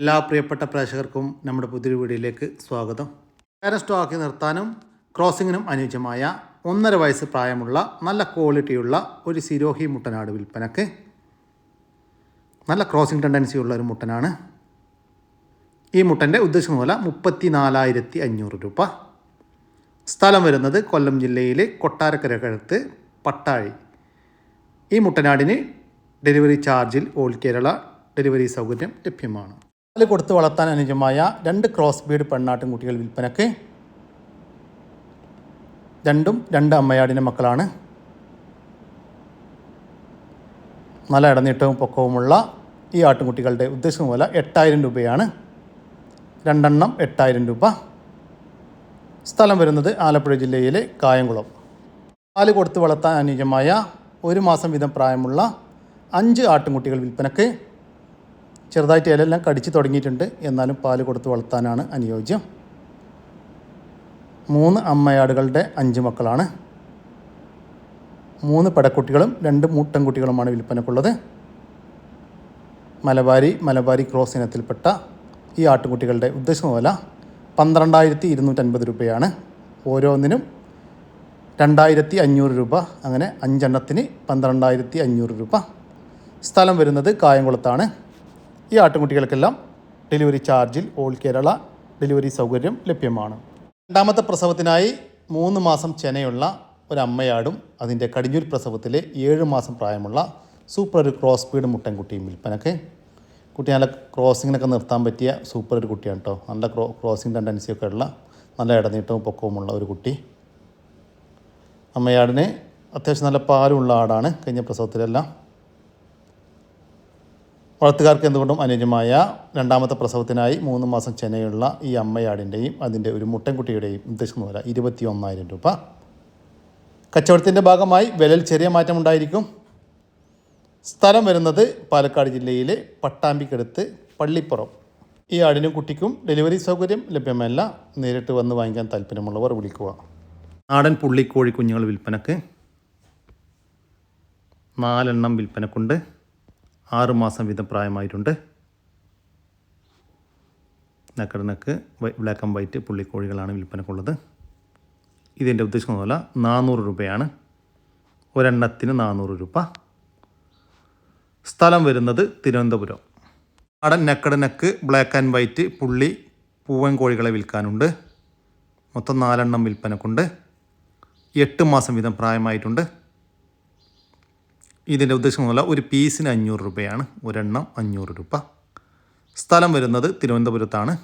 എല്ലാ പ്രിയപ്പെട്ട പ്രേക്ഷകർക്കും നമ്മുടെ പുതിയൊരു വീഡിയോയിലേക്ക് സ്വാഗതം. സ്റ്റോക്കി നിർത്താനും ക്രോസിങ്ങിനും അനുയോജ്യമായ ഒന്നര വയസ്സ് പ്രായമുള്ള നല്ല ക്വാളിറ്റിയുള്ള ഒരു സിരോഹി മുട്ടനാട് വിൽപ്പനക്ക് നല്ല ക്രോസിംഗ് ടെൻഡൻസി ഉള്ള ഒരു മുട്ടനാണ്. ഈ മുട്ടന്റെ ഉദ്ദേശം മൂല മുപ്പത്തി നാലായിരത്തി അഞ്ഞൂറ് രൂപ. സ്ഥലം വരുന്നത് കൊല്ലം ജില്ലയിലെ കൊട്ടാരക്കരക്കടുത്ത് പട്ടാഴി. ഈ മുട്ടനാടിന് ഡെലിവറി ചാർജിൽ ഓൾ കേരള ഡെലിവറി സൗകര്യം ലഭ്യമാണ്. പാൽ കൊടുത്ത് വളർത്താൻ അനുജമായ രണ്ട് ക്രോസ് ബീഡ് പെണ്ണാട്ടും കുട്ടികൾ വിൽപ്പനക്ക് രണ്ടും രണ്ട് അമ്മയാടിന്റെ മക്കളാണ്. നല്ല ഇടനീട്ടവും പൊക്കവുമുള്ള ഈ ആട്ടുംകുട്ടികളുടെ ഉദ്ദേശം പോലെ എട്ടായിരം രൂപയാണ്. രണ്ടെണ്ണം എട്ടായിരം രൂപ. സ്ഥലം വരുന്നത് ആലപ്പുഴ ജില്ലയിലെ കായംകുളം. പാൽ കൊടുത്ത് വളർത്താൻ അനുയോജ്യമായ ഒരു മാസം വീതം പ്രായമുള്ള അഞ്ച് ആട്ടുംകുട്ടികൾ വിൽപ്പനക്ക് ചെറുതായിട്ട് ഇലയെല്ലാം കടിച്ച് തുടങ്ങിയിട്ടുണ്ട്. എന്നാലും പാൽ കൊടുത്ത് വളർത്താനാണ് അനുയോജ്യം. മൂന്ന് അമ്മയാടുകളുടെ അഞ്ച് മക്കളാണ്. മൂന്ന് പെടക്കുട്ടികളും രണ്ട് മൂട്ടൻകുട്ടികളുമാണ് വിൽപ്പനക്കുള്ളത്. മലബാരി മലബാരി ക്രോസ് ഇനത്തിൽപ്പെട്ട ഈ ആട്ടുകുട്ടികളുടെ ഉദ്ദേശം വില പന്ത്രണ്ടായിരത്തി ഇരുന്നൂറ്റൻപത് രൂപയാണ്. ഓരോന്നിനും രണ്ടായിരത്തി അഞ്ഞൂറ് രൂപ. അങ്ങനെ അഞ്ചെണ്ണത്തിന് പന്ത്രണ്ടായിരത്തി അഞ്ഞൂറ് രൂപ. സ്ഥലം വരുന്നത് കായംകുളത്താണ്. ഈ ആട്ടുകുട്ടികൾക്കെല്ലാം ഡെലിവറി ചാർജിൽ ഓൾ കേരള ഡെലിവറി സൗകര്യം ലഭ്യമാണ്. രണ്ടാമത്തെ പ്രസവത്തിനായി മൂന്ന് മാസം ചെനയുള്ള ഒരമ്മയാടും അതിന്റെ കടിഞ്ഞൂൽ പ്രസവത്തിലെ ഏഴ് മാസം പ്രായമുള്ള സൂപ്പർ ഒരു ക്രോസ് സ്പീഡ് മുട്ടൻകുട്ടിയും വിൽപ്പനക്ക്. കുട്ടി നല്ല ക്രോസിങ്ങിനൊക്കെ നിർത്താൻ പറ്റിയ സൂപ്പർ ഒരു കുട്ടിയാണ് കേട്ടോ. നല്ല ക്രോ ക്രോസിങ് ടെൻഡൻസിയൊക്കെ ഉള്ള നല്ല ഇടനീട്ടവും പൊക്കവുമുള്ള ഒരു കുട്ടി. അമ്മയാടിന് അത്യാവശ്യം നല്ല പാലുള്ള ആടാണ് കഴിഞ്ഞ പ്രസവത്തിലെല്ലാം. വളർത്തുകാർക്ക് എന്തുകൊണ്ടും അനുയോജ്യമായ രണ്ടാമത്തെ പ്രസവത്തിനായി മൂന്ന് മാസം ചെനയുള്ള ഈ അമ്മയാടിന്റെയും അതിന്റെ ഒരു മുട്ടൻകുട്ടിയുടെയും ഉദ്ദേശിക്കുന്ന പോലെ ഇരുപത്തി ഒന്നായിരം രൂപ. കച്ചവടത്തിന്റെ ഭാഗമായി വിലയിൽ ചെറിയ മാറ്റമുണ്ടായിരിക്കും സ്ഥലം വരുന്നത് പാലക്കാട് ജില്ലയിലെ പട്ടാമ്പിക്കടുത്ത് പള്ളിപ്പുറം. ഈ ആടിനും കുട്ടിക്കും ഡെലിവറി സൗകര്യം ലഭ്യമല്ല. നേരിട്ട് വന്ന് വാങ്ങിക്കാൻ താല്പര്യമുള്ളവർ വിളിക്കുക. നാടൻ പുള്ളിക്കോഴി കുഞ്ഞുങ്ങൾ വിൽപ്പനക്ക് നാലെണ്ണം വിൽപ്പനക്കുണ്ട്. ആറ് മാസം വീതം പ്രായമായിട്ടുണ്ട്. Naked neck black and white പുള്ളിക്കോഴികളാണ് വിൽപ്പനക്കുള്ളത്. ഇതിന്റെ ഉദ്ദേശം പോലെ നാനൂറ് രൂപയാണ്. ഒരെണ്ണത്തിന് നാനൂറ് രൂപ. സ്ഥലം വരുന്നത് തിരുവനന്തപുരം. നാടൻ നക്കടനക്ക് ബ്ലാക്ക് ആൻഡ് വൈറ്റ് പുള്ളി പൂവൻ കോഴികളെ വിൽക്കാനുണ്ട്. മൊത്തം നാലെണ്ണം വിൽപ്പനക്കുണ്ട്. എട്ട് മാസം വീതം പ്രായമായിട്ടുണ്ട്. ഇതിന്റെ ഉദ്ദേശം എന്നല്ല ഒരു പീസിന് അഞ്ഞൂറ് രൂപയാണ്. ഒരെണ്ണം അഞ്ഞൂറ് രൂപ. സ്ഥലം വരുന്നത് തിരുവനന്തപുരത്താണ്.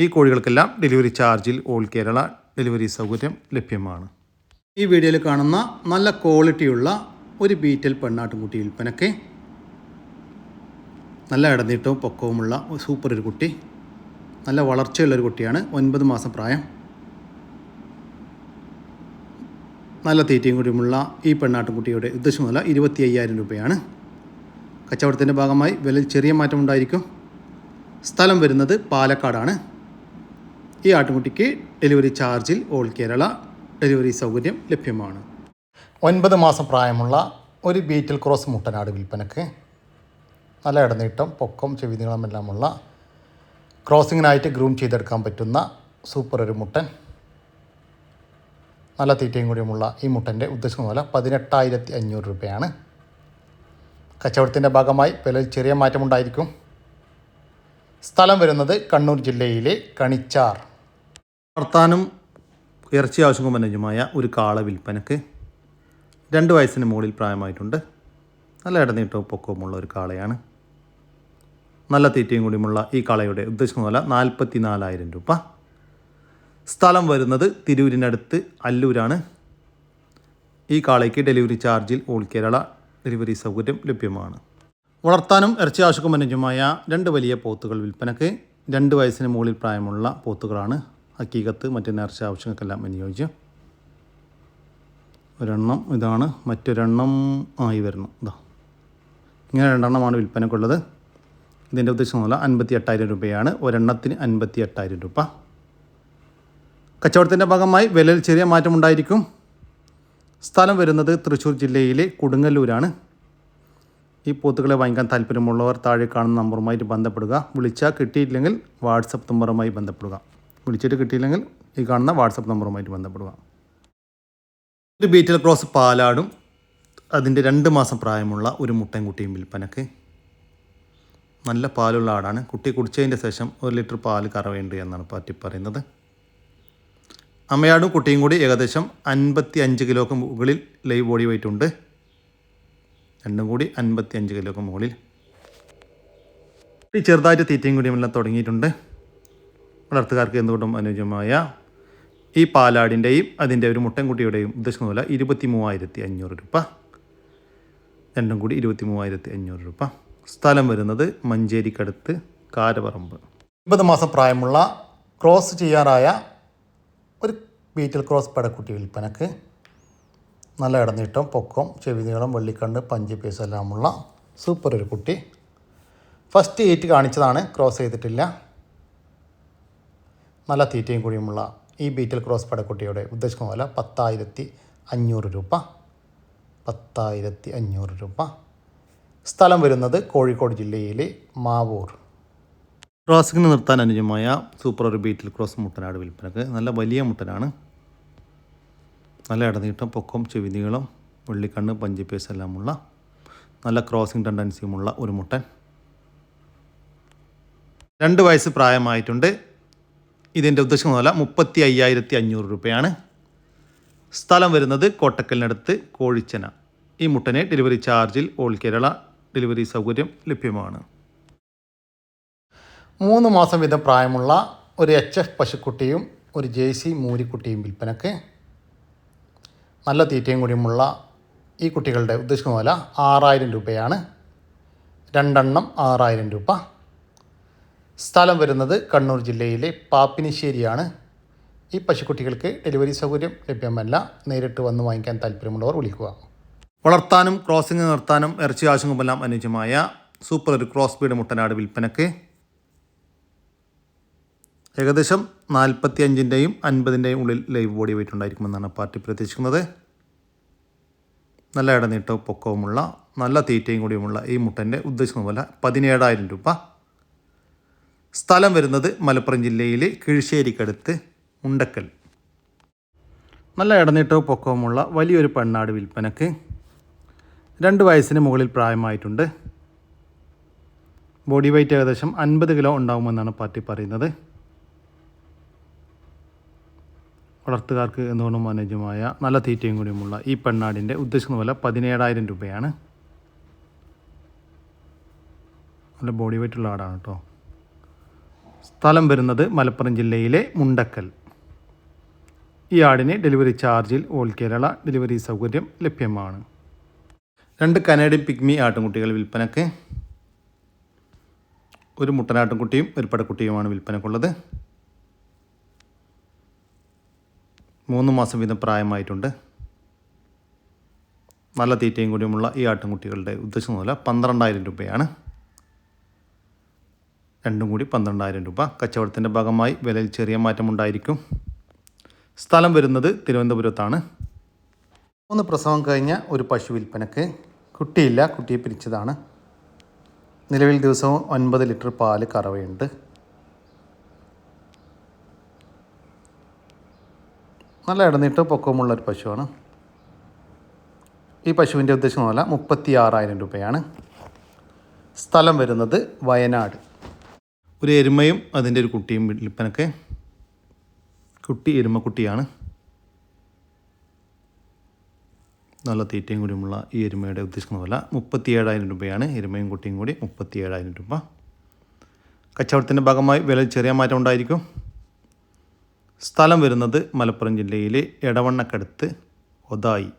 ഈ കോഴികൾക്കെല്ലാം ഡെലിവറി ചാർജിൽ ഓൾ കേരള ഡെലിവറി സൗകര്യം ലഭ്യമാണ്. ഈ വീഡിയോയിൽ കാണുന്ന നല്ല ക്വാളിറ്റിയുള്ള ഒരു ബീറ്റൽ പെണ്ണാട്ടുംകുട്ടി വിൽപ്പനക്ക് നല്ല ഇടനീട്ടവും പൊക്കവുമുള്ള സൂപ്പർ ഒരു കുട്ടി. നല്ല വളർച്ചയുള്ളൊരു കുട്ടിയാണ്. ഒൻപത് മാസം പ്രായം. നല്ല തീറ്റയും കൂടിയുമുള്ള ഈ പെണ്ണാട്ടുംകുട്ടിയുടെ ഉദ്ദേശമുള്ള ഇരുപത്തി അയ്യായിരം രൂപയാണ്. കച്ചവടത്തിന്റെ ഭാഗമായി വിലയിൽ ചെറിയ മാറ്റമുണ്ടായിരിക്കും സ്ഥലം വരുന്നത് പാലക്കാടാണ്. ഈ ആട്ടുംകുട്ടിക്ക് ഡെലിവറി ചാർജിൽ ഓൾ കേരള ഡെലിവറി സൗകര്യം ലഭ്യമാണ്. ഒൻപത് മാസം പ്രായമുള്ള ഒരു ബീറ്റിൽ ക്രോസ് മുട്ടനാട് വിൽപ്പനക്ക് നല്ല ഇടനീട്ടം പൊക്കം ചെവിനീളമെല്ലാമുള്ള ക്രോസിങ്ങിനായിട്ട് ഗ്രൂം ചെയ്തെടുക്കാൻ പറ്റുന്ന സൂപ്പർ ഒരു മുട്ടൻ. നല്ല തീറ്റയും കൂടിയുമുള്ള ഈ മുട്ടന്റെ ഉദ്ദേശം വില പതിനെട്ടായിരത്തി അഞ്ഞൂറ് രൂപയാണ്. കച്ചവടത്തിന്റെ ഭാഗമായി വിലയിൽ ചെറിയ മാറ്റമുണ്ടായിരിക്കും. സ്ഥലം വരുന്നത് കണ്ണൂർ ജില്ലയിലെ കണിച്ചാർ. വളർത്താനും ഇറച്ചി ആവശ്യവും അനുയോജ്യമായ ഒരു കാള വിൽപ്പനക്ക് രണ്ട് വയസ്സിന് മുകളിൽ പ്രായമായിട്ടുണ്ട്. നല്ല ഇടനീട്ടവും പൊക്കവുമുള്ള ഒരു കാളയാണ്. നല്ല തീറ്റയും കൂടിയുമുള്ള ഈ കാളയുടെ ഉദ്ദേശം വില നാൽപ്പത്തി നാലായിരം രൂപ. സ്ഥലം വരുന്നത് തിരൂരിനടുത്ത് അല്ലൂരാണ്. ഈ കാളയ്ക്ക് ഡെലിവറി ചാർജിൽ ഓൾ കേരള ഡെലിവറി സൗകര്യം ലഭ്യമാണ്. വളർത്താനും ഇറച്ചി ആവശ്യക്കും അനുയോജ്യമായ രണ്ട് വലിയ പോത്തുകൾ വിൽപ്പനക്ക് രണ്ട് വയസ്സിന് മുകളിൽ പ്രായമുള്ള പോത്തുകളാണ്. ഹക്കീകത്ത് മറ്റ് നേർച്ച ആവശ്യങ്ങൾക്കെല്ലാം അനുയോജ്യം. ഒരെണ്ണം ഇതാണ് മറ്റൊരെണ്ണം ആയി വരുന്നു. ഇതാ ഇങ്ങനെ രണ്ടെണ്ണമാണ് വിൽപ്പനക്കുള്ളത്. ഇതിന്റെ ഉദ്ദേശം പോലെ അൻപത്തി എട്ടായിരം രൂപയാണ്. ഒരെണ്ണത്തിന് അൻപത്തി എട്ടായിരം രൂപ. കച്ചവടത്തിന്റെ ഭാഗമായി വിലയിൽ ചെറിയ മാറ്റമുണ്ടായിരിക്കും. സ്ഥലം വരുന്നത് തൃശ്ശൂർ ജില്ലയിലെ കൊടുങ്ങല്ലൂരാണ്. ഈ പോത്തുകളെ വാങ്ങിക്കാൻ താല്പര്യമുള്ളവർ താഴെ കാണുന്ന നമ്പറുമായിട്ട് ബന്ധപ്പെടുക. വിളിച്ചാൽ കിട്ടിയില്ലെങ്കിൽ വാട്സപ്പ് നമ്പറുമായി ബന്ധപ്പെടുക. വിളിച്ചിട്ട് കിട്ടിയില്ലെങ്കിൽ ഈ കാണുന്ന വാട്സപ്പ് നമ്പറുമായിട്ട് ബന്ധപ്പെടുക. ഒരു ബീറ്റൽ ക്രോസ് പാലാടും. അതിന്റെ രണ്ട് മാസം പ്രായമുള്ള ഒരു മുട്ടൻകുട്ടിയും വിൽപ്പനക്ക്. നല്ല പാലുള്ള ആടാണ്. കുട്ടി കുടിച്ചതിന്റെ ശേഷം ഒരു ലിറ്റർ പാൽ കറവേണ്ടി എന്നാണ് പാറ്റി പറയുന്നത്. അമ്മയാടും കുട്ടിയും കൂടി ഏകദേശം അൻപത്തി അഞ്ച് കിലോക്ക് മുകളിൽ ലൈവ് ബോഡി വെയിറ്റ് ഉണ്ട്. രണ്ടും കൂടി അൻപത്തി അഞ്ച് കിലോക്ക് മുകളിൽ. ഈ ചെറുതായിട്ട് തീറ്റയും കൂടിയും എല്ലാം തുടങ്ങിയിട്ടുണ്ട്. വളർത്തുകാർക്ക് എന്തുകൊണ്ടും അനുയോജ്യമായ ഈ പാലാടിന്റെയും അതിന്റെ ഒരു മുട്ടൻകുട്ടിയുടെയും ഉദ്ദേശിക്കുന്ന പോലെ ഇരുപത്തി മൂവായിരത്തി അഞ്ഞൂറ് രൂപ. രണ്ടും കൂടി ഇരുപത്തി മൂവായിരത്തി അഞ്ഞൂറ് രൂപ. സ്ഥലം വരുന്നത് മഞ്ചേരിക്കടുത്ത് കാരപറമ്പ് ഒൻപത് മാസം പ്രായമുള്ള ക്രോസ് ചെയ്യാറായ ബീറ്റൽ ക്രോസ് പടക്കുട്ടി വിൽപ്പനക്ക് നല്ല ഇടനീട്ടം പൊക്കം ചെവി നീളം വെള്ളിക്കണ്ണ് പഞ്ച് പീസ് എല്ലാമുള്ള സൂപ്പർ ഒരു കുട്ടി. ഫസ്റ്റ് ഏറ്റ് കാണിച്ചതാണ് ക്രോസ് ചെയ്തിട്ടില്ല. നല്ല തീറ്റയും കുഴിയുമുള്ള ഈ ബീറ്റിൽ ക്രോസ് പടക്കുട്ടിയുടെ ഉദ്ദേശിക്കുന്ന പോലെ പത്തായിരത്തി അഞ്ഞൂറ് രൂപ. പത്തായിരത്തി അഞ്ഞൂറ് രൂപ. സ്ഥലം വരുന്നത് കോഴിക്കോട് ജില്ലയിലെ മാവൂർ. ക്രോസിങ്ങിന് നിർത്താൻ അനുജമായ സൂപ്പർ ഒരു ബീറ്റിൽ ക്രോസ് മുട്ടനാട് വിൽപ്പനക്ക്. നല്ല വലിയ മുട്ടനാണ്. നല്ല ഇടനീട്ടം പൊക്കം ചെവി നീളം വെള്ളിക്കണ്ണ് പഞ്ചിപ്പേസ് എല്ലാമുള്ള നല്ല ക്രോസിംഗ് ടെൻഡൻസിയുമുള്ള ഒരു മുട്ടൻ. രണ്ട് വയസ്സ് പ്രായമായിട്ടുണ്ട്. ഇതിന്റെ ഉദ്ദേശം വില മുപ്പത്തി അയ്യായിരത്തി അഞ്ഞൂറ് രൂപയാണ്. സ്ഥലം വരുന്നത് കോട്ടക്കലിനടുത്ത് കോഴിച്ചന. ഈ മുട്ടനെ ഡെലിവറി ചാർജിൽ ഓൾ കേരള ഡെലിവറി സൗകര്യം ലഭ്യമാണ്. മൂന്ന് മാസം വീതം പ്രായമുള്ള ഒരു എച്ച് എഫ് പശുക്കുട്ടിയും ഒരു ജെ സി മൂരിക്കുട്ടിയും വിൽപ്പനക്ക് നല്ല തീറ്റയും കൂടിയുമുള്ള ഈ കുട്ടികളുടെ ഉദ്ദേശിക്കുന്ന വില ആറായിരം രൂപയാണ്. രണ്ടെണ്ണം ആറായിരം രൂപ. സ്ഥലം വരുന്നത് കണ്ണൂർ ജില്ലയിലെ പാപ്പിനിശ്ശേരിയാണ്. ഈ പശുക്കുട്ടികൾക്ക് ഡെലിവറി സൗകര്യം ലഭ്യമല്ല. നേരിട്ട് വന്ന് വാങ്ങിക്കാൻ താല്പര്യമുള്ളവർ വിളിക്കുക. വളർത്താനും ക്രോസിംഗ് നിർത്താനും ഇറച്ചി ആവശ്യങ്ങളുമെല്ലാം അനുയോജ്യമായ സൂപ്പർ ഒരു ക്രോസ് ബീഡ് മുട്ടനാട് വിൽപ്പനക്ക് ഏകദേശം നാൽപ്പത്തി അഞ്ചിന്റെയും അൻപതിന്റെയും ഉള്ളിൽ ലൈവ് ബോഡി വെയിറ്റ് ഉണ്ടായിരിക്കുമെന്നാണ് പാർട്ടി പ്രതീക്ഷിക്കുന്നത്. നല്ല ഇടനീട്ടവും പൊക്കവുമുള്ള നല്ല തീറ്റയും കൂടിയുമുള്ള ഈ മുട്ടന്റെ ഉദ്ദേശിക്കുന്ന പോലെ പതിനേഴായിരം രൂപ. സ്ഥലം വരുന്നത് മലപ്പുറം ജില്ലയിലെ കിഴിശ്ശേരിക്കടുത്ത് ഉണ്ടക്കൽ. നല്ല ഇടനീട്ടവും പൊക്കവുമുള്ള വലിയൊരു പെണ്ണാട് വിൽപ്പനക്ക് രണ്ട് വയസ്സിന് മുകളിൽ പ്രായമായിട്ടുണ്ട്. ബോഡി വെയ്റ്റ് ഏകദേശം അൻപത് കിലോ ഉണ്ടാകുമെന്നാണ് പാർട്ടി പറയുന്നത്. വളർത്തുകാർക്ക് എന്തുകൊണ്ടും അനുയോജ്യമായ നല്ല തീറ്റയും കൂടിയുമുള്ള ഈ പെണ്ണാടിന്റെ ഉദ്ദേശിക്കുന്ന വില പതിനേഴായിരം രൂപയാണ്. നല്ല ബോഡി വെയ്റ്റുള്ള ആടാണ് കേട്ടോ. സ്ഥലം വരുന്നത് മലപ്പുറം ജില്ലയിലെ മുണ്ടക്കൽ. ഈ ആടിന് ഡെലിവറി ചാർജിൽ ഓൾ കേരള ഡെലിവറി സൗകര്യം ലഭ്യമാണ്. രണ്ട് കനേഡിയൻ പിഗ്മി ആട്ടുംകുട്ടികൾ വിൽപ്പനക്ക്. ഒരു മുട്ടനാട്ടുംകുട്ടിയും ഒരു പടക്കുട്ടിയുമാണ് വിൽപ്പനക്കുള്ളത്. മൂന്ന് മാസം വീതം പ്രായമായിട്ടുണ്ട്. നല്ല തീറ്റയും കൂടിയുമുള്ള ഈ ആട്ടുംകുട്ടികളുടെ ഉദ്ദേശം മുതല പന്ത്രണ്ടായിരം രൂപയാണ്. രണ്ടും കൂടി പന്ത്രണ്ടായിരം രൂപ. കച്ചവടത്തിന്റെ ഭാഗമായി വിലയിൽ ചെറിയ മാറ്റമുണ്ടായിരിക്കും സ്ഥലം വരുന്നത് തിരുവനന്തപുരത്താണ്. മൂന്ന് പ്രസവം കഴിഞ്ഞ ഒരു പശു വിൽപ്പനക്ക് കുട്ടിയില്ല കുട്ടിയെ പിരിച്ചതാണ്. നിലവിൽ ദിവസവും ഒൻപത് ലിറ്റർ പാൽ കറവയുണ്ട്. നല്ല ഇടനീട്ട് പൊക്കമുള്ള ഒരു പശുവാണ്. ഈ പശുവിന്റെ ഉദ്ദേശം വില മുപ്പത്തി ആറായിരം രൂപയാണ്. സ്ഥലം വരുന്നത് വയനാട്. ഒരു എരുമയും അതിന്റെ ഒരു കുട്ടിയും വിൽപ്പനക്ക് കുട്ടി എരുമക്കുട്ടിയാണ്. നല്ല തീറ്റയും കൂടിയുമുള്ള ഈ എരുമയുടെ ഉദ്ദേശിക്കുന്ന വില മുപ്പത്തി ഏഴായിരം രൂപയാണ്. എരുമയും കുട്ടിയും കൂടി മുപ്പത്തി ഏഴായിരം രൂപ. കച്ചവടത്തിന്റെ ഭാഗമായി വില ചെറിയ മാറ്റം ഉണ്ടായിരിക്കും. സ്ഥലം വരുന്നത് മലപ്പുറം ജില്ലയിലെ എടവണ്ണക്കടുത്ത് ഒതായി.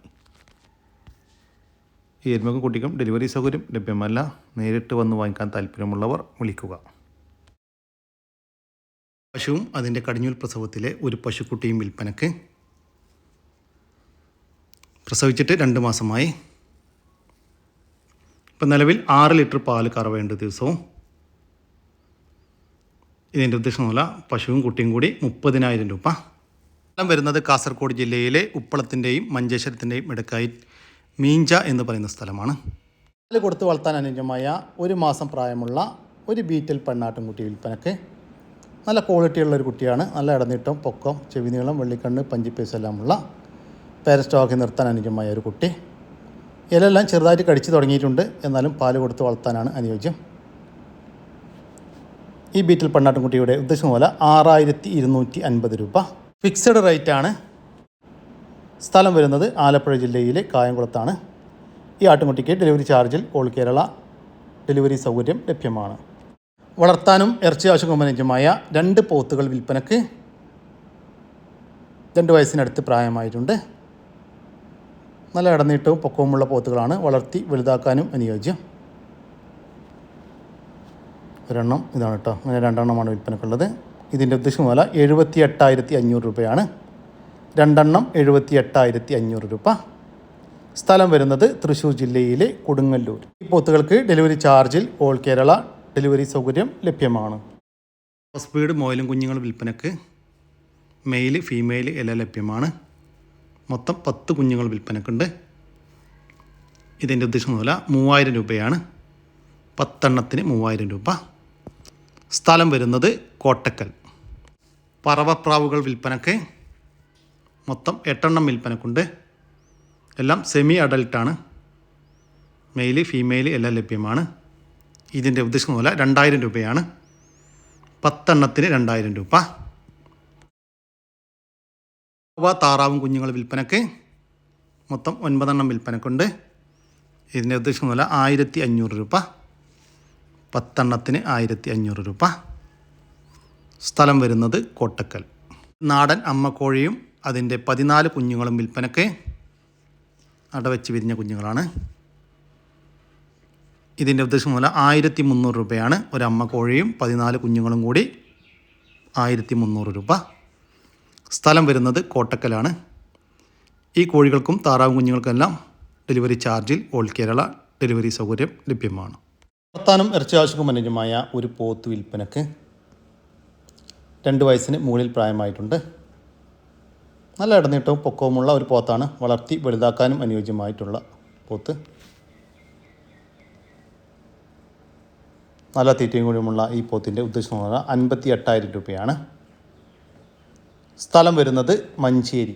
ഈ എരുമക്കും കുട്ടിക്കും ഡെലിവറി സൗകര്യം ലഭ്യമല്ല. നേരിട്ട് വന്ന് വാങ്ങിക്കാൻ താല്പര്യമുള്ളവർ വിളിക്കുക. പശുവും അതിന്റെ കടിഞ്ഞൂൽ പ്രസവത്തിലെ ഒരു പശുക്കുട്ടിയും വിൽപ്പനക്ക് പ്രസവിച്ചിട്ട് രണ്ട് മാസമായി. ഇപ്പം നിലവിൽ ആറ് ലിറ്റർ പാൽ കറവേണ്ട ദിവസവും ഇതിന്റെ ഉദ്ദേശമല്ല പശുവും കുട്ടിയും കൂടി മുപ്പതിനായിരം രൂപ. സ്ഥലം വരുന്നത് കാസർഗോഡ് ജില്ലയിലെ ഉപ്പളത്തിന്റെയും മഞ്ചേശ്വരത്തിന്റെയും ഇടക്കായി മീഞ്ച എന്ന് പറയുന്ന സ്ഥലമാണ്. പാൽ കൊടുത്ത് വളർത്താൻ അനുയോജ്യമായ ഒരു മാസം പ്രായമുള്ള ഒരു ബീറ്റൽ പെണ്ണാട്ടുംകുട്ടി വിൽപ്പനക്ക്. നല്ല ക്വാളിറ്റിയുള്ള ഒരു കുട്ടിയാണ്. നല്ല ഇടനീട്ടം പൊക്കം ചെവിനീളം വെള്ളിക്കണ്ണ് പഞ്ചിപ്പേസ് എല്ലാമുള്ള പേരസ്റ്റോക്കി നിർത്താൻ അനുയോജ്യമായ ഒരു കുട്ടി. ഇലയെല്ലാം ചെറുതായിട്ട് കടിച്ചു തുടങ്ങിയിട്ടുണ്ട്. എന്നാലും പാൽ കൊടുത്ത് വളർത്താനാണ് അനുയോജ്യം. ഈ ബീറ്റിൽ പെണ്ണാട്ടുംകുട്ടിയുടെ ഉദ്ദേശം പോലെ ആറായിരത്തി ഇരുന്നൂറ്റി അൻപത് രൂപ. ഫിക്സഡ് റേറ്റ് ആണ്. സ്ഥലം വരുന്നത് ആലപ്പുഴ ജില്ലയിലെ കായംകുളത്താണ്. ഈ ആട്ടുംകുട്ടിക്ക് ഡെലിവറി ചാർജിൽ ഓൾ കേരള. ഡെലിവറി സൗകര്യം ലഭ്യമാണ്. വളർത്താനും ഇറച്ചി ആവശ്യകമനുജമായ രണ്ട് പോത്തുകൾ വിൽപ്പനക്ക് രണ്ട് വയസ്സിനടുത്ത് പ്രായമായിട്ടുണ്ട്. നല്ല ഇടനീട്ടവും പൊക്കവുമുള്ള പോത്തുകളാണ് വളർത്തി വലുതാക്കാനും അനുയോജ്യം. ഒരെണ്ണം ഇതാണ് കേട്ടോ അങ്ങനെ രണ്ടെണ്ണമാണ് വിൽപ്പനക്കുള്ളത്. ഇതിന്റെ ഉദ്ദേശം വില എഴുപത്തി എട്ടായിരത്തി അഞ്ഞൂറ് രൂപയാണ്. രണ്ടെണ്ണം എഴുപത്തി എട്ടായിരത്തി അഞ്ഞൂറ് രൂപ. സ്ഥലം വരുന്നത് തൃശ്ശൂർ ജില്ലയിലെ കൊടുങ്ങല്ലൂർ. ഈ പോത്തുകൾക്ക് ഡെലിവറി ചാർജിൽ ഓൾ കേരള ഡെലിവറി സൗകര്യം ലഭ്യമാണ്. സ്പീഡ് മോയിലും കുഞ്ഞുങ്ങൾ വിൽപ്പനക്ക് മെയിൽ ഫീമെയിൽ എല്ലാം ലഭ്യമാണ്. മൊത്തം പത്ത് കുഞ്ഞുങ്ങൾ വിൽപ്പനക്കുണ്ട്. ഇതിന്റെ ഉദ്ദേശം വില മൂവായിരം രൂപയാണ്. പത്തെണ്ണത്തിന് മൂവായിരം രൂപ. സ്ഥലം വരുന്നത് കോട്ടക്കൽ. പറവപ്രാവുകൾ വിൽപ്പനക്ക് മൊത്തം എട്ടെണ്ണം വിൽപ്പനക്കുണ്ട്. എല്ലാം സെമി അഡൽട്ടാണ് മെയിൽ ഫീമെയിൽ എല്ലാം ലഭ്യമാണ്. ഇതിന്റെ ഉദ്ദേശം പോലെ രണ്ടായിരം രൂപയാണ്. പത്തെണ്ണത്തിന് രണ്ടായിരം രൂപ. അവ താറാവും കുഞ്ഞുങ്ങൾ വിൽപ്പനക്ക് മൊത്തം ഒൻപതെണ്ണം വിൽപ്പനക്കുണ്ട്. ഇതിന്റെ ഉദ്ദേശം പോലെ ആയിരത്തി അഞ്ഞൂറ് രൂപ. പത്തെണ്ണത്തിന് ആയിരത്തി അഞ്ഞൂറ് രൂപ. സ്ഥലം വരുന്നത് കോട്ടക്കൽ. നാടൻ അമ്മക്കോഴിയും അതിന്റെ പതിനാല് കുഞ്ഞുങ്ങളും വിൽപ്പനക്ക് അടവെച്ച് വിരിഞ്ഞ കുഞ്ഞുങ്ങളാണ്. ഇതിന്റെ ഉദ്ദേശം മൂലം ആയിരത്തി മുന്നൂറ് രൂപയാണ്. ഒരു അമ്മ കോഴിയും പതിനാല് കുഞ്ഞുങ്ങളും കൂടി ആയിരത്തി മുന്നൂറ് രൂപ. സ്ഥലം വരുന്നത് കോട്ടക്കലാണ്. ഈ കോഴികൾക്കും താറാവ് കുഞ്ഞുങ്ങൾക്കെല്ലാം ഡെലിവറി ചാർജിൽ ഓൾ കേരള ഡെലിവറി സൗകര്യം ലഭ്യമാണ്. വർത്താനം ഇറച്ചി ആവശ്യക്കും ഒരു പോത്ത് വിൽപ്പനക്ക് രണ്ട് വയസ്സിന് മുകളിൽ പ്രായമായിട്ടുണ്ട്. നല്ല ഇടനീട്ടവും പൊക്കവുമുള്ള ഒരു പോത്താണ് വളർത്തി വലുതാക്കാനും അനുയോജ്യമായിട്ടുള്ള പോത്ത്. നല്ല തീറ്റയും കൂടിയുമുള്ള ഈ പോത്തിന്റെ ഉദ്ദേശം എന്ന് പറഞ്ഞാൽ അൻപത്തി എട്ടായിരം രൂപയാണ്. സ്ഥലം വരുന്നത് മഞ്ചേരി.